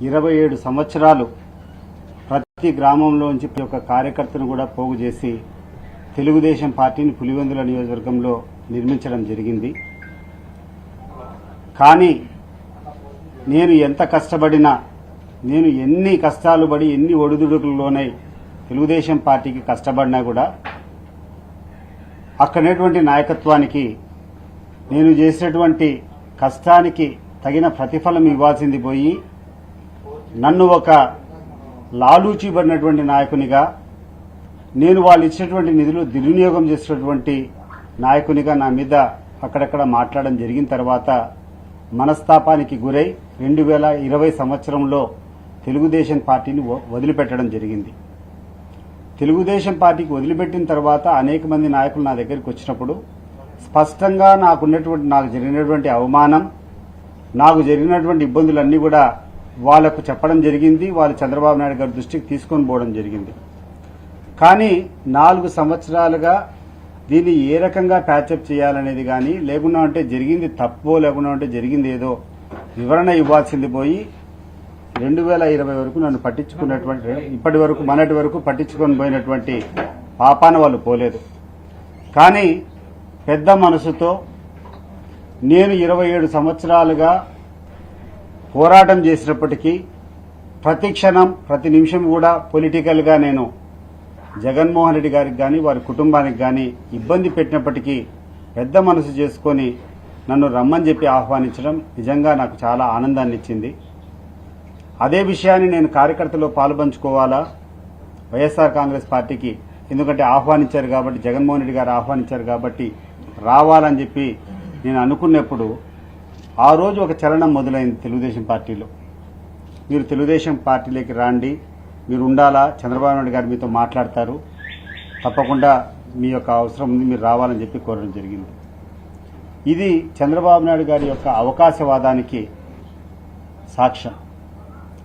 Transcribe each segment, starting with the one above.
ఇరవై ఏడు సంవత్సరాలు ప్రతి గ్రామంలోంచి ప్రతి ఒక్క కార్యకర్తను కూడా పోగు చేసి తెలుగుదేశం పార్టీని పులివెందుల నియోజకవర్గంలో నిర్మించడం జరిగింది. కానీ నేను ఎంత కష్టపడినా నేను ఎన్ని కష్టాలు పడి ఎన్ని ఒడిదుడుకుల్లోనై తెలుగుదేశం పార్టీకి కష్టపడినా కూడా అక్కడనేటువంటి నాయకత్వానికి నేను చేసినటువంటి కష్టానికి తగిన ప్రతిఫలం ఇవ్వాల్సింది పోయి నన్ను ఒక లాలూచిబడినటువంటి నాయకునిగా నేను వాళ్ళు ఇచ్చినటువంటి నిధులు దుర్వినియోగం చేసినటువంటి నాయకునిగా నా మీద అక్కడక్కడ మాట్లాడడం జరిగిన తర్వాత మనస్తాపానికి గురై రెండు వేల ఇరవై సంవత్సరంలో తెలుగుదేశం పార్టీని వదిలిపెట్టడం జరిగింది. తెలుగుదేశం పార్టీకి వదిలిపెట్టిన తర్వాత అనేక మంది నాయకులు నా దగ్గరికి వచ్చినప్పుడు స్పష్టంగా నాకున్నటువంటి నాకు జరిగినటువంటి అవమానం నాకు జరిగినటువంటి ఇబ్బందులన్నీ కూడా వాళ్ళకు చెప్పడం జరిగింది వాళ్ళు చంద్రబాబు నాయుడు గారి దృష్టికి తీసుకొని పోవడం జరిగింది. కానీ నాలుగు సంవత్సరాలుగా దీన్ని ఏ రకంగా ప్యాచప్ చేయాలనేది కానీ లేకుండా అంటే జరిగింది తప్పో లేకుండా అంటే జరిగింది ఏదో వివరణ ఇవ్వాల్సింది పోయి రెండు వేల ఇరవై వరకు నన్ను పట్టించుకున్నటువంటి ఇప్పటి వరకు మొన్నటి వరకు పట్టించుకొని పోయినటువంటి పాపాన వాళ్ళు పోలేదు. కానీ పెద్ద మనసుతో నేను ఇరవై ఏడు సంవత్సరాలుగా పోరాటం చేసినప్పటికీ ప్రతి క్షణం ప్రతి నిమిషం కూడా పొలిటికల్గా నేను జగన్మోహన్ రెడ్డి గారికి కానీ వారి కుటుంబానికి కానీ ఇబ్బంది పెట్టినప్పటికీ పెద్ద మనసు చేసుకొని నన్ను రమ్మని చెప్పి ఆహ్వానించడం నిజంగా నాకు చాలా ఆనందాన్ని ఇచ్చింది. అదే విషయాన్ని నేను కార్యకర్తలో పాలుపంచుకోవాలా? వైఎస్ఆర్ కాంగ్రెస్ పార్టీకి ఎందుకంటే ఆహ్వానించారు కాబట్టి జగన్మోహన్ రెడ్డి గారు ఆహ్వానించారు కాబట్టి రావాలని చెప్పి నేను అనుకున్నప్పుడు ఆ రోజు ఒక చలనం మొదలైంది తెలుగుదేశం పార్టీలో. మీరు తెలుగుదేశం పార్టీలోకి రాండి మీరు ఉండాలా? చంద్రబాబు నాయుడు గారు మీతో మాట్లాడతారు. తప్పకుండా మీ యొక్క అవసరం ఉంది మీరు రావాలని చెప్పి కోరడం జరిగింది. ఇది చంద్రబాబు నాయుడు గారి యొక్క అవకాశవాదానికి సాక్ష్యం.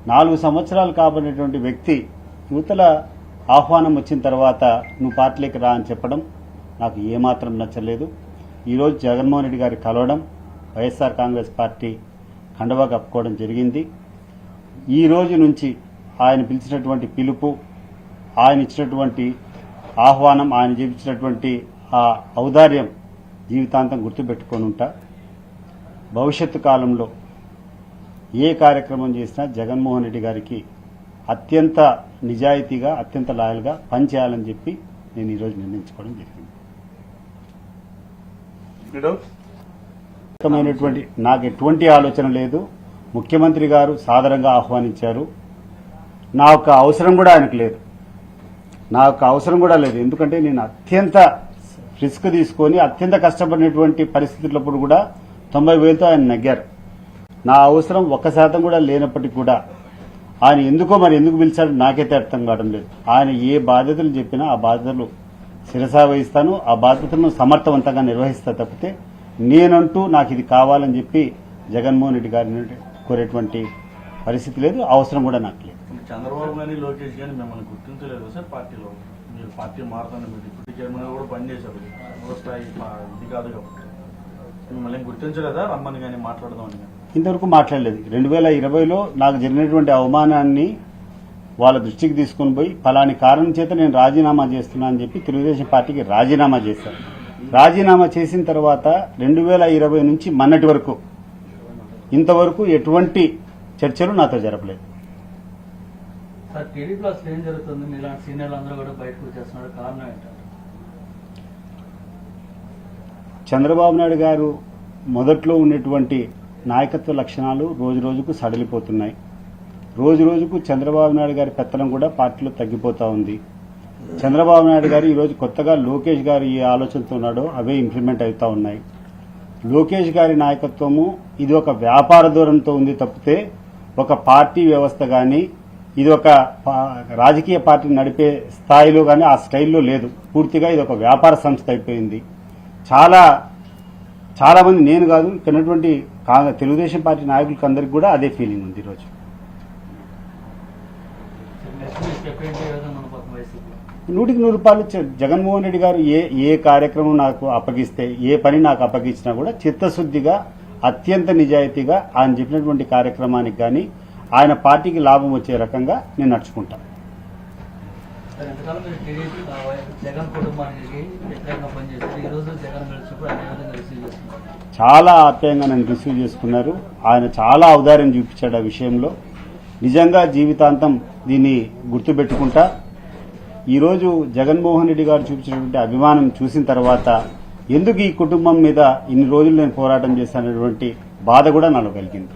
నాలుగు సంవత్సరాలు కాబడినటువంటి వ్యక్తి యువతల ఆహ్వానం వచ్చిన తర్వాత నువ్వు పార్టీలోకి రా అని చెప్పడం నాకు ఏమాత్రం నచ్చలేదు. ఈరోజు జగన్మోహన్ రెడ్డి గారి కలవడం వైఎస్ఆర్ కాంగ్రెస్ పార్టీ కండవా కప్పుకోవడం జరిగింది. ఈ రోజు నుంచి ఆయన పిలిచినటువంటి పిలుపు ఆయన ఇచ్చినటువంటి ఆహ్వానం ఆయన చూపించినటువంటి ఆ ఔదార్యం జీవితాంతం గుర్తుపెట్టుకొని ఉంటా. భవిష్యత్తు కాలంలో ఏ కార్యక్రమం చేసినా జగన్మోహన్ రెడ్డి గారికి అత్యంత నిజాయితీగా అత్యంత లాయల్గా పనిచేయాలని చెప్పి నేను ఈరోజు నిర్ణయించుకోవడం జరిగింది. రకమైనటువంటి నాకు ఎటువంటి ఆలోచన లేదు. ముఖ్యమంత్రి గారు సాదరంగా ఆహ్వానించారు. నా యొక్క అవసరం కూడా ఆయనకు లేదు. నా యొక్క అవసరం కూడా లేదు. ఎందుకంటే నేను అత్యంత రిస్క్ తీసుకొని అత్యంత కష్టపడినటువంటి పరిస్థితులప్పుడు కూడా తొంభై వేలతో ఆయన నగ్గారు. నా అవసరం ఒక్క శాతం కూడా లేనప్పటికీ కూడా ఆయన ఎందుకో మరి ఎందుకు పిలిచాడు నాకైతే అర్థం కావడం లేదు. ఆయన ఏ బాధ్యతలు చెప్పినా ఆ బాధ్యతలు శిరసా వహిస్తాను ఆ బాధ్యతలను సమర్థవంతంగా నిర్వహిస్తా తప్పితే నేనంటూ నాకు ఇది కావాలని చెప్పి జగన్మోహన్ రెడ్డి గారిని కోరేటువంటి పరిస్థితి లేదు అవసరం కూడా నాకు లేదు. చంద్రబాబు కానీ లోకేష్ కానీ మిమ్మల్ని గుర్తించలేదు సార్ పార్టీలో. మీరు పార్టీ మారుతాను మీరు. డిప్యూటీ చైర్మన్ కూడా పనిచేశారు స్థాయి ఇది కాదు కాబట్టి. మిమ్మల్ని గుర్తించలేదా? రమ్మని కానీ మాట్లాడదామని ఇంతవరకు మాట్లాడలేదు. రెండు వేల ఇరవైలో నాకు జరిగినటువంటి అవమానాన్ని వాళ్ళ దృష్టికి తీసుకొని పోయి ఫలాని కారణం చేత నేను రాజీనామా చేస్తున్నా అని చెప్పి తెలుగుదేశం పార్టీకి రాజీనామా చేశారు. రాజీనామా చేసిన తర్వాత రెండు వేల ఇరవై నుంచి మొన్నటి వరకు ఇంతవరకు ఎటువంటి చర్చలు నాతో జరపలేదు. చంద్రబాబు నాయుడు గారు మొదట్లో ఉన్నటువంటి నాయకత్వ లక్షణాలు రోజు రోజుకు సడలిపోతున్నాయి. రోజు రోజుకు చంద్రబాబు నాయుడు గారి పెత్తనం కూడా పార్టీలో తగ్గిపోతా ఉంది. చంద్రబాబు నాయుడు గారు ఈరోజు కొత్తగా లోకేష్ గారు ఏ ఆలోచనతో ఉన్నాడో అవే ఇంప్లిమెంట్ అవుతా ఉన్నాయి. లోకేష్ గారి నాయకత్వము ఇది ఒక వ్యాపార దూరంతో ఉంది తప్పితే ఒక పార్టీ వ్యవస్థ కానీ ఇది ఒక రాజకీయ పార్టీ నడిపే స్థాయిలో కానీ ఆ స్టైల్లో లేదు. పూర్తిగా ఇది ఒక వ్యాపార సంస్థ అయిపోయింది. చాలా చాలామంది నేను కాదు ఇక్కడ ఉన్నటువంటి తెలుగుదేశం పార్టీ నాయకులకి అందరికి కూడా అదే ఫీలింగ్ ఉంది ఈరోజు నూటికి నూరు రూపాయలు జగన్మోహన్ రెడ్డి గారు ఏ ఏ కార్యక్రమం నాకు అప్పగిస్తే ఏ పని నాకు అప్పగించినా కూడా చిత్తశుద్ధిగా అత్యంత నిజాయితీగా ఆయన చెప్పినటువంటి కార్యక్రమానికి కానీ ఆయన పార్టీకి లాభం వచ్చే రకంగా నేను నడుచుకుంటాను చాలా ఆప్యాయంగా నన్ను రిసీవ్ చేసుకున్నారు. ఆయన చాలా ఔదార్యం చూపించాడు ఆ విషయంలో. నిజంగా జీవితాంతం దీన్ని గుర్తుపెట్టుకుంటా. ఈరోజు జగన్మోహన్ రెడ్డి గారు చూపించినటువంటి అభిమానం చూసిన తర్వాత ఎందుకు ఈ కుటుంబం మీద ఇన్ని రోజులు నేను పోరాటం చేశానటువంటి బాధ కూడా నాలో కలిగింది.